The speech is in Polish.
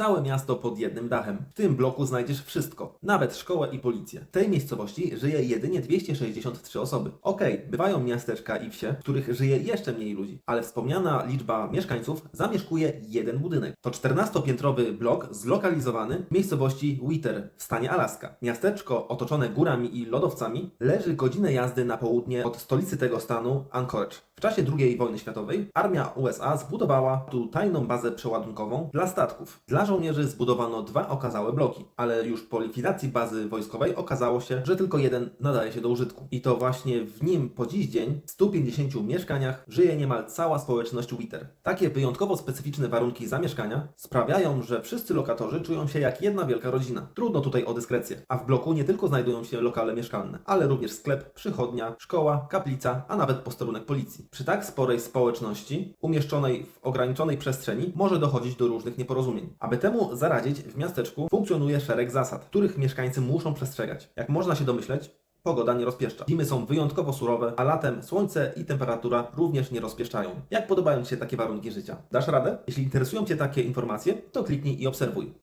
Całe miasto pod jednym dachem. W tym bloku znajdziesz wszystko, nawet szkołę i policję. W tej miejscowości żyje jedynie 263 osoby. Okej, bywają miasteczka i wsie, w których żyje jeszcze mniej ludzi, ale wspomniana liczba mieszkańców zamieszkuje jeden budynek. To 14-piętrowy blok zlokalizowany w miejscowości Wither w stanie Alaska. Miasteczko otoczone górami i lodowcami leży godzinę jazdy na południe od stolicy tego stanu Anchorage. W czasie II wojny światowej armia USA zbudowała tu tajną bazę przeładunkową dla statków. Dla żołnierzy zbudowano dwa okazałe bloki, ale już po likwidacji bazy wojskowej okazało się, że tylko jeden nadaje się do użytku. I to właśnie w nim po dziś dzień w 150 mieszkaniach żyje niemal cała społeczność Wither. Takie wyjątkowo specyficzne warunki zamieszkania sprawiają, że wszyscy lokatorzy czują się jak jedna wielka rodzina. Trudno tutaj o dyskrecję. A w bloku nie tylko znajdują się lokale mieszkalne, ale również sklep, przychodnia, szkoła, kaplica, a nawet posterunek policji. Przy tak sporej społeczności, umieszczonej w ograniczonej przestrzeni, może dochodzić do różnych nieporozumień. Aby temu zaradzić, w miasteczku funkcjonuje szereg zasad, których mieszkańcy muszą przestrzegać. Jak można się domyśleć, Pogoda nie rozpieszcza. Zimy są wyjątkowo surowe, a latem słońce i temperatura również nie rozpieszczają. Jak podobają Ci się takie warunki życia? Dasz radę? Jeśli interesują Cię takie informacje, to kliknij i obserwuj.